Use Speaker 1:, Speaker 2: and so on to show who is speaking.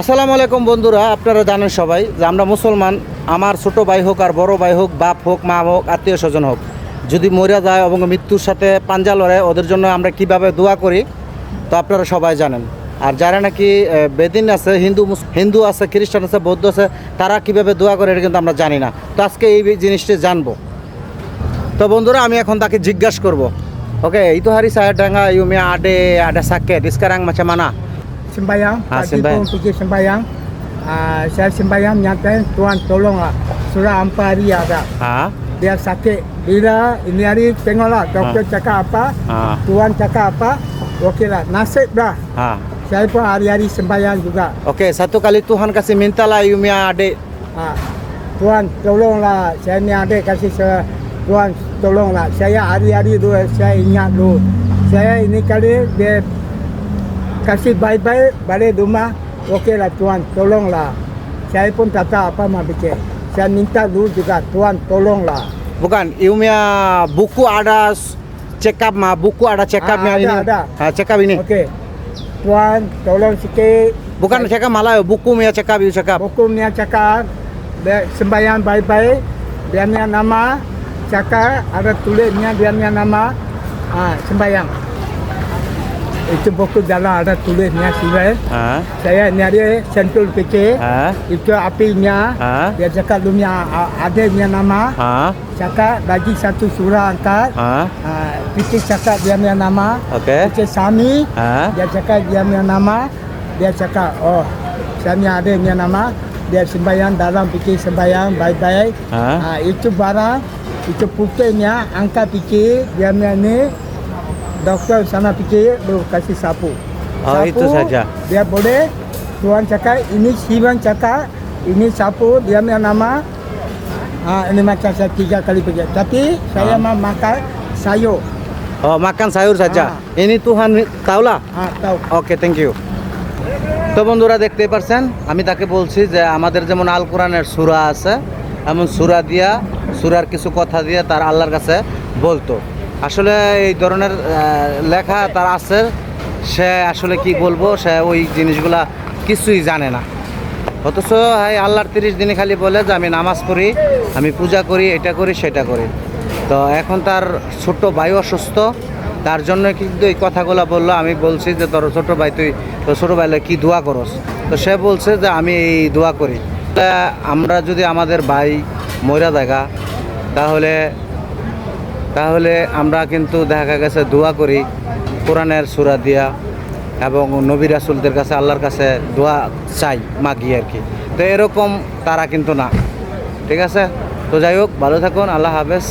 Speaker 1: আসসালামু আলাইকুম বন্ধুরা, আপনারা জানেন সবাই যে আমরা মুসলমান, আমার ছোট ভাই হোক আর বড় ভাই হোক, বাপ হোক, মা হোক, আত্মীয় স্বজন হোক, যদি মরে যায় এবং মৃত্যুর সাথে পাঞ্জা লড়ে, ওদের জন্য আমরা কীভাবে দোয়া করি, তো আপনারা সবাই জানেন। আর যারা নাকি বেদিন আছে, হিন্দু হিন্দু আছে, খ্রিস্টান আছে, বৌদ্ধ আছে, তারা কীভাবে দোয়া করে এটা কিন্তু আমরা জানি না। তো আজকে এই জিনিসটি জানব। তো বন্ধুরা, আমি এখন তাকে জিজ্ঞাসা করব। Okay saya dengar you punya ada ada sakit sekarang macam mana
Speaker 2: sembayang.
Speaker 1: Ah,
Speaker 2: pagi
Speaker 1: sembayang.
Speaker 2: pun pergi sembayang. Ah, saya sembayang nyatain Tuhan tolonglah. Surah Ampari ada
Speaker 1: ah?
Speaker 2: Dia sakit. Bila? Ini hari? Tengoklah. Doktor cakap apa?
Speaker 1: Ah.
Speaker 2: Tuhan cakap apa? Okeylah nasib dah.
Speaker 1: Ah.
Speaker 2: Saya pun hari-hari sembayang juga.
Speaker 1: Oke, satu kali Tuhan kasih mintalah you punya adik.
Speaker 2: Ah, Tuhan tolonglah. Saya ni adik kasih saya Tuhan tolonglah. Saya hari-hari tu saya ingat dulu. Saya ini kali dia kasih baik-baik balik rumah. Okeylah Tuhan tolonglah. Saya pun tak tahu apa mau bikin saya minta dulu juga Tuhan tolonglah.
Speaker 1: Bukan, punya buku ada check up mah, buku ada check up
Speaker 2: Ah,
Speaker 1: ini.
Speaker 2: ada, ada.
Speaker 1: Ah, check up ini.
Speaker 2: okey. Tuhan tolong sikit.
Speaker 1: Bukan check up malah buku punya check up you check up.
Speaker 2: Hukumnya cakap dia sembahyang baik-baik dia punya nama cakap ada tulisnya dia punya nama. Ha, sembahyang itu buku dalam ada tulisnya sila
Speaker 1: Ah,
Speaker 2: saya nyari sentul fikir
Speaker 1: ah,
Speaker 2: itu apinya
Speaker 1: ah,
Speaker 2: dia cakap lu punya a- ada punya nama.
Speaker 1: Ah,
Speaker 2: cakap bagi satu surah angkat.
Speaker 1: Ah.
Speaker 2: ha, fikir cakap dia punya nama.
Speaker 1: Oke.
Speaker 2: fikir sami.
Speaker 1: Ah,
Speaker 2: dia cakap dia punya nama. Dia cakap oh saya ni ada punya nama. Dia sembahyang dalam fikir sembahyang baik-baik.
Speaker 1: Ah.
Speaker 2: ha, itu barang itu putihnya angkat fikir dia punya ni doktor sana fikir baru kasih sapu
Speaker 1: Oh, sapu, itu saja.
Speaker 2: dia boleh Tuhan cakap ini Sivan cakap ini sapu dia punya nama ha, ini macam saya tiga kali pergi tapi ha. saya
Speaker 1: Ah.
Speaker 2: mau makan sayur
Speaker 1: Oh, makan sayur saja.
Speaker 2: Ah.
Speaker 1: Ini Tuhan tahulah.
Speaker 2: ha, tahu
Speaker 1: okay thank you তো বন্ধুরা দেখতে পারছেন আমি তাকে বলছি যে আমাদের যেমন আল কোরআনের সুরা আছে এমন সুরা দিয়া সুরার কিছু কথা দিয়ে তার আল্লাহর কাছে বলতো আসলে এই ধরনের লেখা তার আছে। সে আসলে কি বলব সে ওই জিনিসগুলা কিছুই জানে না। অথচ এই আল্লাহর তিরিশ দিনে খালি বলে যে আমি নামাজ পড়ি আমি পূজা করি এটা করি সেটা করি। তো এখন তার ছোট্ট ভাই অসুস্থ তার জন্য কিন্তু এই কথাগুলো বলল। আমি বলছি যে তোর ছোট ভাই তুই তোর ছোটো ভাইলে কি দোয়া করস? তো সে বলছে যে আমি এই দোয়া করি। আমরা যদি আমাদের ভাই ময়রা দেখা তাহলে তাহলে আমরা কিন্তু দেখা গেছে দোয়া করি কোরআনের সুরা দিয়া এবং নবী রাসুলদের কাছে, আল্লাহর কাছে দোয়া চাই, মাগি আর কি। তো এরকম তারা কিন্তু না। ঠিক আছে? তো যাই হোক, ভালো থাকুন, আল্লাহ হাফেজ।